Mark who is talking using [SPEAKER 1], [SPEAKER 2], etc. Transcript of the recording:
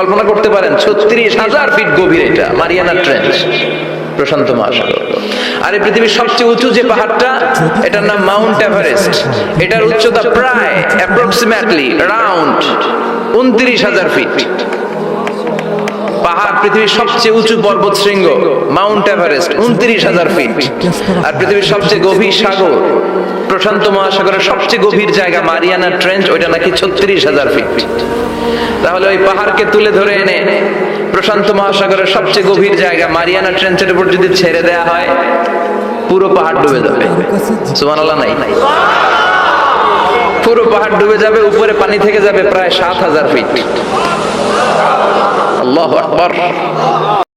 [SPEAKER 1] কল্পনা করতে পারেন। ছত্রিশ হাজার ফিট গভীর এটা মারিয়ানা ট্রেঞ্চ প্রশান্ত মহাসাগর। আর এই পৃথিবীর সবচেয়ে উঁচু যে পাহাড়টা, এটার নাম মাউন্ট এভারেস্ট। এটার উচ্চতা প্রায় অ্যাপ্রক্সিমেটলি রাউন্ড উনত্রিশ হাজার ফিট পৃথিবীর সবচেয়ে উঁচু পর্বত শৃঙ্গ মাউন্ট এভারেস্ট উনত্রিশ হাজার ফিট আর পৃথিবীর সবচেয়ে গভীর সাগর, প্রশান্ত মহাসাগরের সবচেয়ে গভীর জায়গা মারিয়ানা ট্রেঞ্চ, ওইটা নাকি ছত্রিশ হাজার ফিট তাহলে ওই পাহাড়কে তুলে ধরে এনে প্রশান্ত মহাসাগরের সবচেয়ে গভীর জায়গা মারিয়ানা ট্রেঞ্চের উপর যদি ছেড়ে দেয়া হয়, পুরো পাহাড় ডুবে যাবে। সুবহানাল্লাহ নাই। পুরো পাহাড় ডুবে যাবে, উপরে পানি থেকে যাবে প্রায় সাত হাজার ফিট الله أكبر.